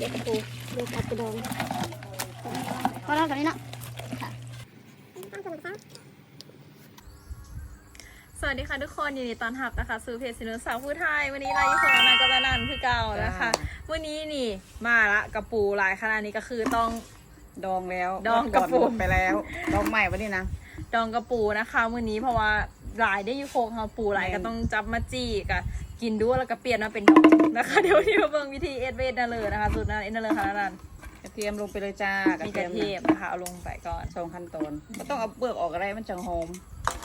เด็กกระปูเด็กกับกระดองพอเราตอนนี้เนาะค่ะสวัสดีค่ะทุกคนยินดีต้อนรับนะคะสู่เพจสินุสาวผู้ไทย วันนี้เราอยู่กับนายกัตนันคือเก่านะคะ วันนี้นี่มาละกระปูหลายขนาดนี้ก็คือต้องดองแล้วดองกระปุกหมดไปแล้ว ดองใหม่วันนี้นะดองกระปูนะคะวันนี้เพราะว่าหลายได้อยูโคงเขาปูหลายก็ต้องจับมาจี้กับ กินด้วยแล้วก็เปลี่ยนมาเป็นดองนะคะ เดี๋ยววันนี้มาเบิ่งวิธีเอ็ดเวดนั่นเลยนะคะสูตรนั้นเอ็ดนั่นเลยค่ะนั่นกระเทียมลงไปเลยจ้ามีกระเทียมนะคะเอาลงไปก่อนสองขั้นตอนก็ต้องเอาเปลือกออกอะไรมันจังหอม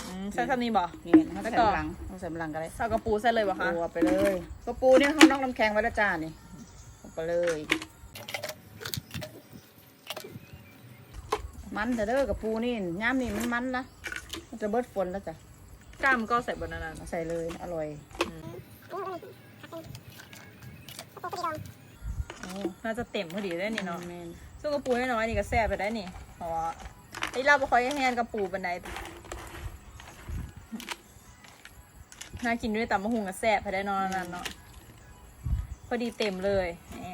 อืมใส่ซ้ำนี้บ่นี่ถ้าแล้วใส่ก็หลังต้องใส่หลังก็ได้ใส่กระปูใส่เลยบ่คะปูเอาไปเลยกระปูนี่เขาน้องน้ำแข็งไว้แล้วจ้านี่ลงไปเลย มันแต่เด้อกระปูนี่ย่ามนี่มันมันนะมันจะเบิดฝนแล้วจ้ะกล้ามก็ใส่บนนั้นนะเอาใส่เลยอร่อยโอ้ น่าจะเต็มพอดีได้นี่เนาะแม่นซึ่งกระปูน้อยๆนี่ก็แซ่บไปได้นี่เพราะว่าไอ้เราบ่ค่อยแห้งกระปูบันไดน่ากินด้วยตำมะฮุงกับแซ่บไปได้เนอนนั่นเนาะ พอดีเต็มเลยแหม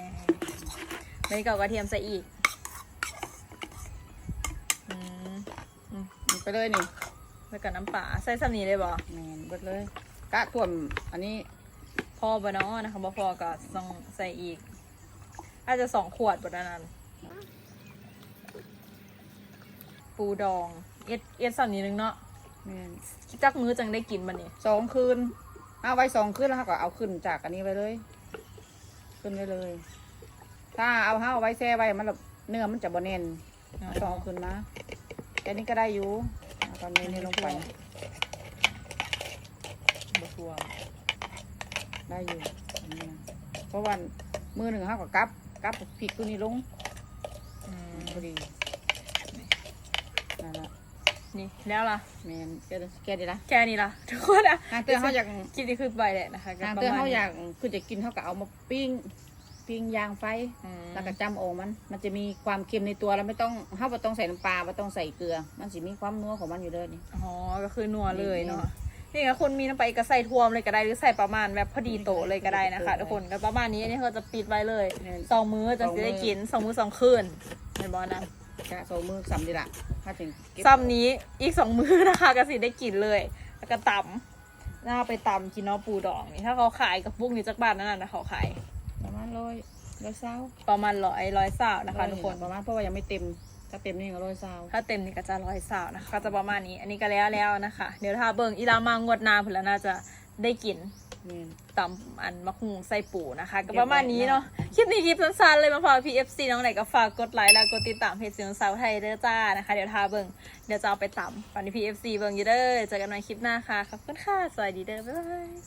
ไม่ได้เกากระเทียมใส่อีกอืมลงไปเลยนี่ แล้วก็น้ำปลาใส่สำนีเลยบ่แม่นเบิดเลยกะท่วมอันนี้ พอบ่เนาะนะคะบ่พอก็ต้องใส่อีก อาจจะสองขวดบนนั้นปูดอง เอ็ดเอ็ดสำนีนึงเนาะแม่นจักมื้อจังได้กินบันนี้สองคืนเอาไว้สองคืนแล้วเขาก็เอาขึ้นจากอันนี้ไปเลย ขึ้นไปเลย ถ้าเอาห้าเอาไว้แช่ไว้มันแบบเนื้อมันจะบนเน่นเอาต้องเอาขึ้นมาแค่นี้ก็ได้อยู่เอาตอนนี้นี่ลงไปบท่วม ได้อยู่อันนี้นะเพราะวันมือหนึ่งเขาก็กลับกลับพริกตัวนี้ลงอืมพอดีนั่นละนี่แล้วล่ะ แมนแกแกดีละแค่นี้ล่ะ ทุกคนอะทางเตือนเขาอยากคลิปนี้คือไปแหละนะคะทางประเตือนมณเขาอยากคือจะกินเขาก็เอามาปิ้งปิ้งยางไฟ อืมแล้วก็จำโอมัน มันจะมีความเค็มในตัวแล้วไม่ต้องห้าไม่ต้องใส่น้ำปลาไม่ต้องใส่เกลือ มันจะมีความนัวของมันอยู่เลยนี่ อ๋อก็คือนัวเลยเนาะ นี่ก็คุณมีน้ำไปก็ใส่ท่วมเลยก็ได้หรือใส่ประมาณแบบพอดีโตะเลยก็ได้นะคะทุกคนก็ประมาณนี้อันนี้เขาจะปิดไว้เลยสองมื้อจนจะได้กินสองมื้อสองคืนในบอนะกะโซมือสำดีละถ้าถึงเก็บซ้ำนี้อีกสองมื้อนะคะก็สิได้กินเลยแล้วก็ตำน่าไปตำกินเนาะปูดองนี่ถ้าเขาขายกับปุ้งนี่จักบาทนั่นนะเขาขายประมาณร้อยร้อยเศร้าประมาณร้อยร้อยสาวนะคะทุกคนประมาณเพราะว่ายังไม่เต็ม ถ้าเต็มนี่ก็ร้อยเศร้าถ้าเต็มนี่ก็จะร้อยสาวนะคะก็จะประมาณนี้ อันนี้ก็แล้วแล้วนะคะ เดี๋ยวถ้าเบิ่งอีลามางวดหนาผลแล้วน่าจะได้กินนี่ตำอันมะฮุงไส้ปูนะคะ ก็ประมาณนี้เนาะคลิปนี้คลิปสั้นๆเลยมาพอ PFC น้องไหนก็ฝากกดไลค์แล้วกดติดตามเพจเสียงสาวไทยเด้อจ้านะคะ เดี๋ยวทาเบิ่งเดี๋ยวจะเอาไปตำตอนนี้ PFC เบิ่งอยู่เด้อเจอกันใหม่คลิปหน้าค่ะขอบคุณค่ะสวัสดีเด้อบ๊ายบาย